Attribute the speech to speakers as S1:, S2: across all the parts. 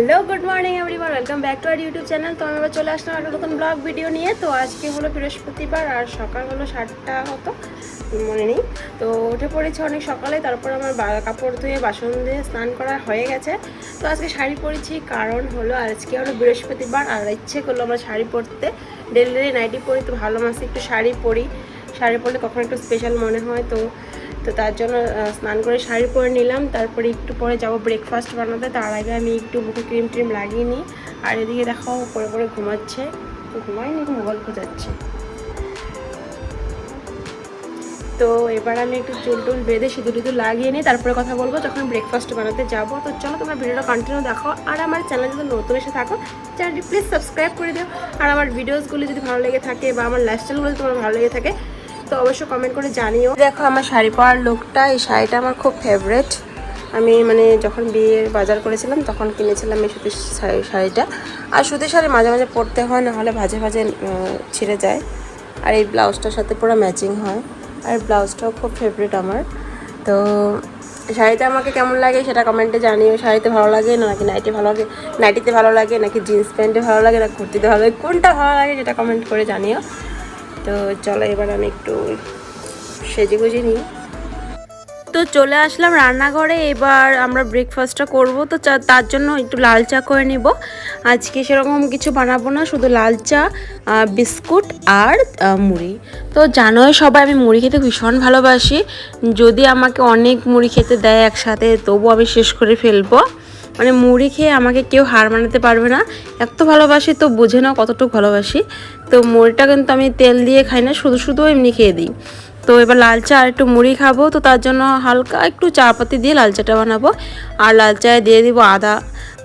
S1: Hello good morning everyone welcome back to our YouTube channel তো আমি এবার চলে আসলাম একটা নতুন ব্লগ ভিডিও নিয়ে। তো আজকে হলো বৃহস্পতিবার আর সকাল হলো সাতটা হতো মনে নেই। তো উঠে পড়েছি অনেক সকালে, তারপর আমার কাপড় ধুয়ে, বাসন দিয়ে স্নান করা হয়ে গেছে। তো আজকে শাড়ি পরেছি, কারণ হলো আজকে হলো বৃহস্পতিবার, আর ইচ্ছে করল আমরা শাড়ি পরতে। ডেলি ডেলি নাইটি পরি, তো ভালো মাসে একটু শাড়ি পরি। শাড়ি পরলে কখন একটু স্পেশাল মনে হয়, তো তো তার জন্য স্নান করে শাড়ি পরে নিলাম। তারপরে একটু পরে যাব ব্রেকফাস্ট বানাতে। তার আগে আমি একটু মুখে ক্রিম ট্রিম লাগিয়ে নিই। আর এদিকে দেখো পরে পরে ঘুমাচ্ছে। তো ঘুমায়নি মোবাইল খোঁজাচ্ছে। তো এবার আমি একটু চুল টুল বেঁধে সিঁদুর টিদুর লাগিয়ে নিই। তারপরে কথা বলব যখন ব্রেকফাস্ট বানাতে যাব। তো চলো তোমরা ভিডিওটা কন্টিনিউ দেখো। আর আমার চ্যানেল যদি নতুন এসে থাকো চ্যানেলটি প্লিজ সাবস্ক্রাইব করে দিও। আর আমার ভিডিওসগুলি যদি ভালো লেগে থাকে বা আমার লাইফস্টাইলগুলো যদি তোমার ভালো লেগে থাকে তো অবশ্যই কমেন্ট করে জানিও। দেখো আমার শাড়ি পরার লুকটা এই শাড়িটা আমার খুব ফেভারেট আমি মানে যখন বিয়ের বাজার করেছিলাম, তখন কিনেছিলাম এই সুতির শাড়ি শাড়িটা। আর সুতির শাড়ি মাঝে মাঝে পরতে হয়, না হলে ভাজে ভাজে ছিঁড়ে যায়। আর এই ব্লাউজটার সাথে পুরো ম্যাচিং হয়। আর ব্লাউজটাও খুব ফেভারিট আমার। তো শাড়িতে আমাকে কেমন লাগে সেটা কমেন্টে জানিও। শাড়িতে ভালো লাগে না নাকি নাইটি ভালো লাগে? নাইটিতে ভালো লাগে নাকি জিন্স প্যান্টে ভালো লাগে না কুর্তিতে ভালো লাগে? কোনটা ভালো লাগে সেটা কমেন্ট করে জানিও। তো চলো এবার আমি একটু সেজে গুজে নিই। তো চলে আসলাম রান্নাঘরে, এবার আমরা ব্রেকফাস্টটা করব। তো তার জন্য একটু লাল চা করে নেব। আজকে সেরকম কিছু বানাবো না, শুধু লাল চা বিস্কুট আর মুড়ি। তো জানোই সবাই, আমি মুড়ি খেতে ভীষণ ভালোবাসি। যদি আমাকে অনেক মুড়ি খেতে দেয় একসাথে তবু আমি শেষ করে ফেলব। মানে মুড়ি খেয়ে আমাকে কেউ হার মানাতে পারবে না। এত ভালোবাসি তো বুঝে নাও কতটুকু ভালোবাসি। তো মুড়িটা কিন্তু আমি তেল দিয়ে খাই না, শুধু শুধু এমনি খেয়ে দিই। তো এবার লাল চা আর একটু মুড়ি খাব, তো তার জন্য হালকা একটু চা পাতি দিয়ে লাল চাটা বানাবো। আর লাল চায়ে দিয়ে দিব আদা।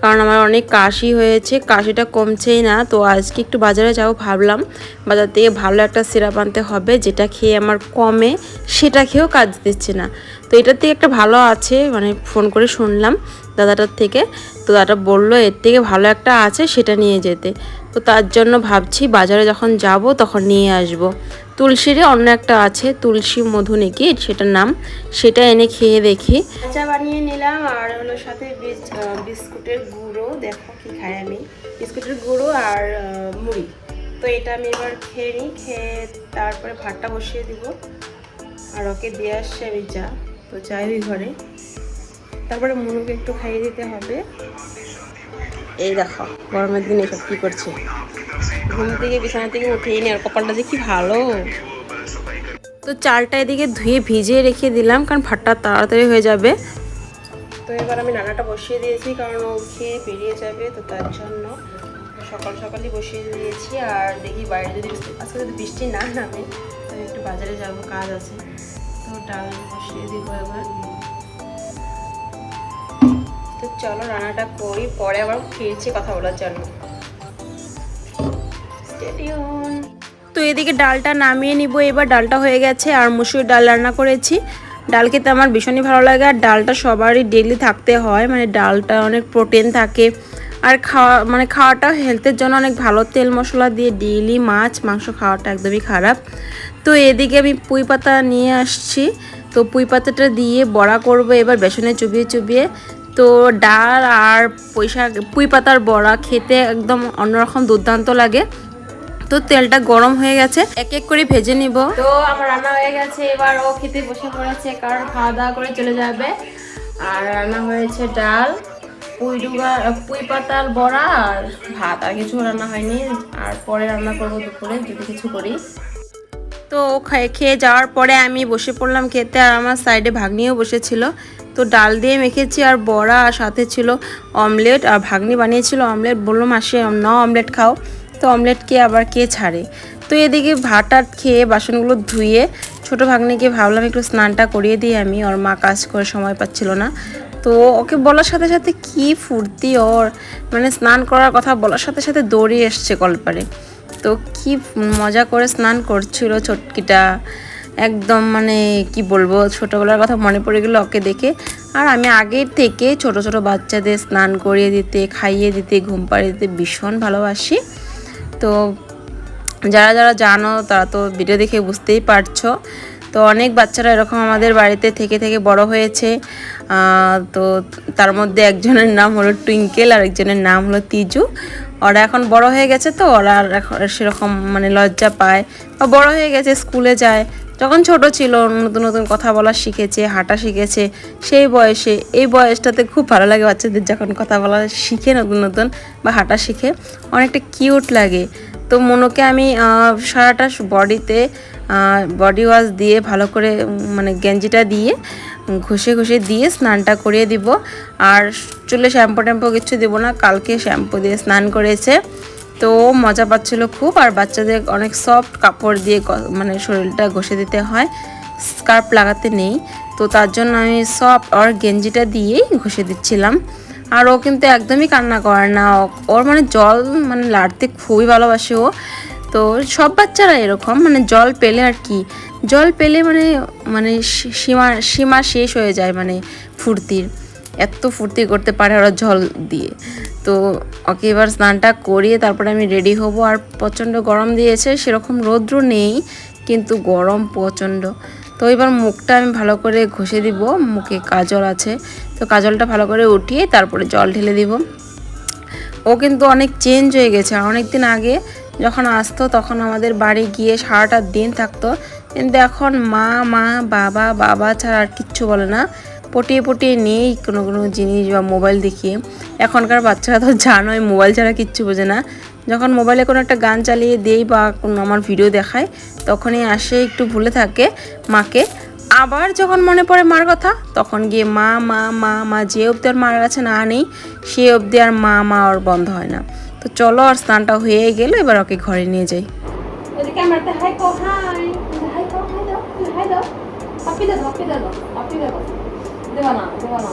S1: কারণ আমার অনেক কাশি হয়েছে, কাশিটা কমছেই না। তো আজকে একটু বাজারে যাব ভাবলাম। বাজার থেকে ভালো একটা সিরাপ আনতে হবে, যেটা খেয়ে আমার কমে, সেটা খেয়েও কাজ দিচ্ছে না। তো এটার থেকে একটা ভালো আছে মানে ফোন করে শুনলাম দাদাটার থেকে। তো দাদাটা বলল, এর থেকে ভালো একটা আছে, সেটা নিয়ে যেতে। তো তার জন্য ভাবছি বাজারে যখন যাব তখন নিয়ে আসব। তুলসীরই অন্য একটা আছে, তুলসী মধু নাকি, সেটার নাম। সেটা এনে খেয়ে দেখি। চা বানিয়ে নিলাম আর হলো সাথে বিস্কুটের গুঁড়ো, দেখো কি খাই আমি। বিস্কুটের গুঁড়ো আর মুড়ি। তো এটা আমি এবার খেয়ে নিই, খেয়ে তারপরে ভাতটা বসিয়ে দিব। আর ওকে দিয়ে আসছে আমি চা। তো চাই ওই ঘরে। তারপরে মনুকে একটু খাইয়ে দিতে হবে। এই দেখো গরমের দিনে সব কি করছে? ঘুম থেকে বিছানা থেকে উঠেই নি আর কপালটা যে কি ভালো। তো চালটা এদিকে ধুয়ে ভিজিয়ে রেখে দিলাম কারণ ভাতটা তাড়াতাড়ি হয়ে যাবে। তো এবার আমি নানাটা বসিয়ে দিয়েছি কারণ ও খেয়ে বেরিয়ে যাবে তো তার জন্য সকাল সকালই বসিয়ে দিয়েছি। আর দেখি বাইরে যদি আজকে যদি বৃষ্টি না নামে আমি একটু বাজারে যাব কাজ আছে। তো ডাল বসিয়ে দিব এবার। চলো রান্নাটা করি, পরে আবার ফিরছি কথা বলার জন্য। তো এদিকে ডালটা নামিয়ে নিব, এবার ডালটা হয়ে গেছে, আর মুসুর ডাল রান্না করেছি। ডাল খেতে আমার ভীষণই ভালো লাগে, আর ডালটা সবারই ডেলি থাকতে হয় মানে ডালটা অনেক প্রোটিন থাকে। আর খাওয়া মানে খাওয়াটা হেলথের জন্য অনেক ভালো, তেল মশলা দিয়ে ডেইলি মাছ, মাংস খাওয়াটা একদমই খারাপ। তো এদিকে আমি পুঁই পাতা নিয়ে আসছি, তো পুঁই পাতাটা দিয়ে বড়া করব, এবার বেসনে চুবিয়ে চুবিয়ে তো ডাল আর পয়সা পুঁই পাতার বড়া খেতে একদম অন্যরকম দুর্দান্ত লাগে। তো তেলটা গরম হয়ে গেছে এক এক করে ভেজে নিব। তো আমার রান্না হয়ে গেছে এবার ও খেতে বসে পড়েছে কারণ খাওয়া দাওয়া করে চলে যাবে। আর রান্না হয়েছে ডাল পুঁই ডুগা পুঁই পাতার বড়া আর ভাত আর কিছু রান্না হয়নি। আর পরে রান্না করব দুপুরে যদি কিছু করি। তো খেয়ে যাওয়ার পরে আমি বসে পড়লাম খেতে আর আমার সাইডে ভাগ্নিও বসেছিল। তো ডাল দিয়ে মেখেছি আর বড়া, আর সাথে ছিল অমলেট, আর ভাগ্নি বানিয়েছিল অমলেট। বলল, মাসে ন অমলেট খাও। তো অমলেট কে আবার কে ছাড়ে? তো এদিকে ভাত টাত খেয়ে বাসনগুলো ধুয়ে ছোটো ভাগ্নিকে ভাবলাম একটু স্নানটা করিয়ে দিই আমি। ওর মা কাজ করে সময় পাচ্ছিল না। তো ওকে বলার সাথে সাথে কি ফুর্তি ওর। মানে স্নান করার কথা বলার সাথে সাথে দৌড়িয়ে এসছে কলপারে। তো কি মজা করে স্নান করছিল ছটকিটা একদম মানে কি বলব, ছোটোবেলার কথা মনে পড়ে গেলো ওকে দেখে। আর আমি আগের থেকে ছোট ছোট বাচ্চাদের স্নান করিয়ে দিতে, খাইয়ে দিতে, ঘুম পাড়িয়ে দিতে ভীষণ ভালোবাসি। তো যারা যারা জানো, তারা তো ভিডিও দেখে বুঝতেই পারছ।
S2: তো অনেক বাচ্চারা এরকম আমাদের বাড়িতে থেকে থেকে বড় হয়েছে। তো তার মধ্যে একজনের নাম হলো টুইঙ্কেল আর একজনের নাম হলো তিজু। ওরা এখন বড় হয়ে গেছে তো, ওরা সেরকম মানে লজ্জা পায়। বা বড় হয়ে গেছে, স্কুলে যায়। যখন ছোট ছিল, নতুন নতুন কথা বলা শিখেছে, হাঁটা শিখেছে, সেই বয়সে, এই বয়সটাতে খুব ভালো লাগে বাচ্চাদের যখন কথা বলা শিখে, নতুন নতুন বা হাঁটা শিখে, অনেকটা কিউট লাগে। তো মনোকে আমি সারাটা বডিতে বডি ওয়াশ দিয়ে, ভালো করে মানে গেঞ্জিটা দিয়ে, ঘষে ঘষে দিয়ে স্নানটা করিয়ে দিব। আর চুলে শ্যাম্পু ট্যাম্পু কিছু দেবো না, কালকে শ্যাম্পু দিয়ে স্নান করেছে। তো মজা পাচ্ছিল খুব, আর বাচ্চাদের অনেক সফট কাপড় দিয়ে মানে শরীরটা ঘষে দিতে হয় স্কার্ফ লাগাতে নেই। তো তার জন্য আমি সফট ওর গেঞ্জিটা দিয়েই ঘষে দিচ্ছিলাম। আর ও কিন্তু একদমই কান্না করে না ওর মানে জল মানে লাড়তে খুবই ভালোবাসে ও। তো সব বাচ্চারা এরকম মানে জল পেলে আর কি, জল পেলে মানে মানে সীমা সীমা শেষ হয়ে যায় মানে ফুর্তির, এত ফুর্তি করতে পারে ওরা জল দিয়ে। তো ওকে এবার স্নানটা করিয়ে তারপরে আমি রেডি হব। আর প্রচণ্ড গরম দিয়েছে, সেরকম রৌদ্র নেই, কিন্তু গরম প্রচণ্ড। তো এবার মুখটা আমি ভালো করে ঘষে দিব, মুখে কাজল আছে। তো কাজলটা ভালো করে উঠিয়ে তারপরে জল ঢেলে দিব। ও কিন্তু অনেক চেঞ্জ হয়ে গেছে। অনেক দিন আগে যখন আসতো, তখন আমাদের বাড়ি গিয়ে সারাটা দিন থাকতো। কিন্তু এখন মা মা, বাবা বাবা ছাড়া আর কিচ্ছু বলে না। পটিয়ে পটিয়ে নেই কোনো কোনো জিনিস বা মোবাইল দেখিয়ে। এখনকার বাচ্চারা তো জানোই, মোবাইল ছাড়া কিচ্ছু বোঝে না। যখন মোবাইলে কোনো একটা গান চালিয়ে দেই বা কোনো আমার ভিডিও দেখায়, তখনই আসে, একটু ভুলে থাকে মাকে। আবার যখন মনে পড়ে মার কথা, তখন গিয়ে মা মা মা মা, যে অবধি আর মার কাছে না নেই, সে অবধি আর মা মা ওর বন্ধ হয় না। তো চলো আর স্নানটা হয়ে গেল, এবার ওকে ঘরে নিয়ে যাই।
S1: হাই হাই হাই দাও দাও দাও দাও। আপি দাও দেবা না দেবা না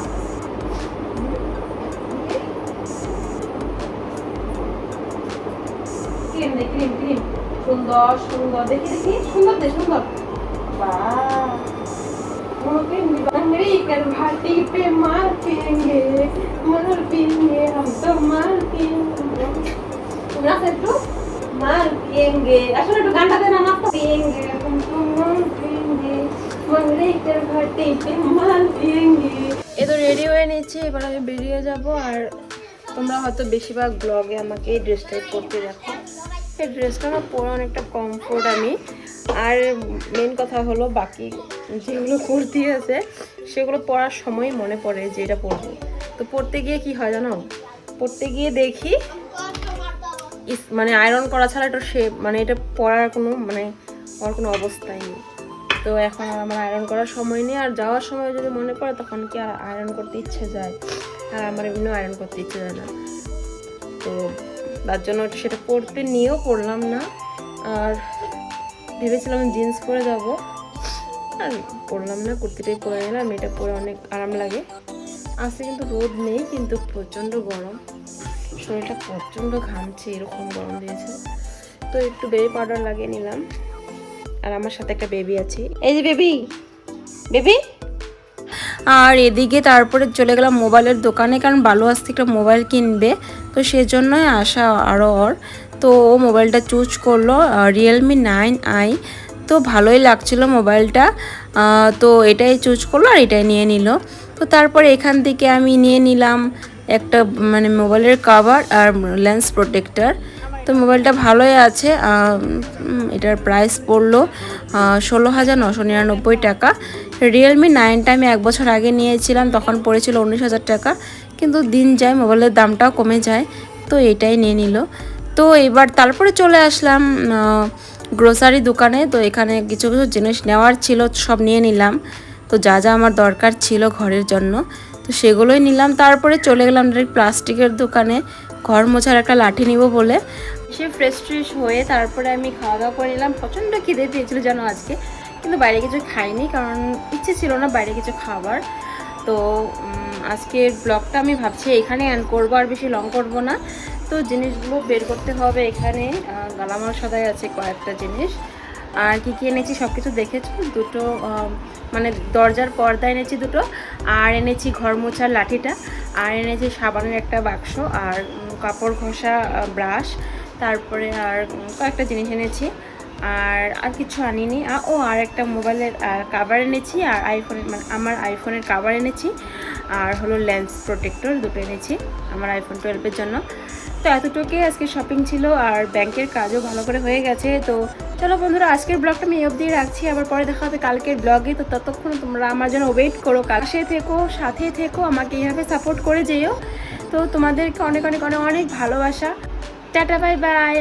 S1: ক্রিম দে ক্রিম ক্রিম সুন্দর সুন্দর দেখি দেখি সুন্দর দে সুন্দর বাহ वो क्रीम मेरी कर भाटी पे मार पिएंगे मार पिएंगे हम तो मार पिएंगे তোমরা একটু মার পিয়েঙ্গে আসলে একটু গানটা দেন আমার তো পিয়েঙ্গে এ তো রেডি হয়ে নিচ্ছি এবার আমি বেরিয়ে যাব আর তোমরা হয়তো বেশিরভাগ ব্লগে আমাকে এই ড্রেসটাই পরতে দেখো। এই ড্রেসটা আমার পরে অনেকটা কমফোর্ট আমি। আর মেন কথা হলো বাকি যেগুলো কুর্তি আছে, সেগুলো পরার সময় মনে পড়ে যে এটা পরবো। তো পরতে গিয়ে কি হয় জানো? পড়তে গিয়ে দেখি মানে আয়রন করা ছাড়া এটা সে মানে এটা পরার কোনো মানে আমার কোনো অবস্থাই নেই। তো এখন আর আমার আয়রন করার সময় নেই, আর যাওয়ার সময় যদি মনে পড়ে তখন কি আর আয়রন করতে ইচ্ছে যায়? আর আমার এমনি আয়রন করতে ইচ্ছে যায় না। তো তার জন্য সেটা পরতে নিয়েও পরলাম না। আর ভেবেছিলাম জিন্স পরে যাব। আর পরলাম না, কুর্তিটাই পরে নিলাম, এটা পরে অনেক আরাম লাগে। আজকে কিন্তু রোদ নেই, কিন্তু প্রচণ্ড গরম। শরীরটা প্রচণ্ড ঘামছে, এরকম গরম দিয়েছে। তো একটু বেবি পাউডার লাগিয়ে নিলাম। আর আমার সাথে একটা বেবি আছে। এই যে বেবি বেবি
S2: আর এদিকে তারপরে চলে গেলাম মোবাইলের দোকানে, কারণ বালু আজ থেকে একটা মোবাইল কিনবে। তো সেজন্যই আসা আরও ওর। তো ও মোবাইলটা চুজ করল রিয়েলমি নাইন আই তো ভালোই লাগছিল মোবাইলটা। তো এটাই চুজ করল আর এটাই নিয়ে নিল। তো তারপরে এখান থেকে আমি নিয়ে নিলাম একটা মানে মোবাইলের কাভার আর লেন্স প্রোটেক্টর তো মোবাইলটা ভালোই আছে এটার প্রাইস পড়ল ষোলো হাজার নশো নিরানব্বই টাকা। রিয়েলমি নাইনটা আমি এক বছর আগে নিয়েছিলাম, তখন পড়েছিল উনিশ হাজার টাকা, কিন্তু দিন যায় মোবাইলের দামটাও কমে যায়, তো এটাই নিয়ে নিল। তো এবার তারপরে চলে আসলাম গ্রোসারি দোকানে, তো এখানে কিছু কিছু জিনিস নেওয়ার ছিল, সব নিয়ে নিলাম। তো যা যা আমার দরকার ছিল ঘরের জন্য, তো সেগুলোই নিলাম। তারপরে চলে গেলাম ডাইরেক্ট প্লাস্টিকের দোকানে ঘর মোছার একটা লাঠি নিব বলে।
S1: সে ফ্রেশ ট্রেশ হয়ে তারপরে আমি খাওয়া দাওয়া করে নিলাম। প্রচণ্ড খিদে পেয়েছিল জানো আজকে। কিন্তু বাইরে কিছু খাইনি কারণ ইচ্ছে ছিল না বাইরে কিছু খাবার। তো উম, আজকের ব্লগটা আমি ভাবছি এখানে অ্যান্ড করব আর বেশি লং করব না। তো জিনিসগুলো বের করতে হবে এখানে। গালামাল সদাই আছে কয়েকটা জিনিস। আর কি কি এনেছি সব কিছু দেখেছ? দুটো মানে দরজার পর্দা এনেছি দুটো। আর এনেছি ঘর মোছার লাঠিটা। আর এনেছি সাবানের একটা বাক্স। আর কাপড় ঘষা ব্রাশ তারপরে আর কয়েকটা জিনিস এনেছি। আর আর কিছু আনিনি। ও, আর একটা মোবাইলের কাভার এনেছি। আর আইফোনের মানে আমার আইফোনের কাভার এনেছি। আর হলো লেন্স প্রোটেক্টর দুটো এনেছি আমার আইফোন টুয়েলভের জন্য। তো এতটুকুই আজকে শপিং ছিল। আর ব্যাংকের কাজও ভালো করে হয়ে গেছে। তো চলো বন্ধুরা, আজকের ব্লগটা আমি এই অবধি রাখছি। আবার পরে দেখা হবে কালকের ব্লগে তো ততক্ষণ তোমরা আমার জন্য ওয়েট করো। কাছে থেকো, সাথে থেকো। আমাকে এইভাবে সাপোর্ট করে যেও। তো তোমাদেরকে অনেক অনেক অনেক অনেক ভালোবাসা। Tata bye bye.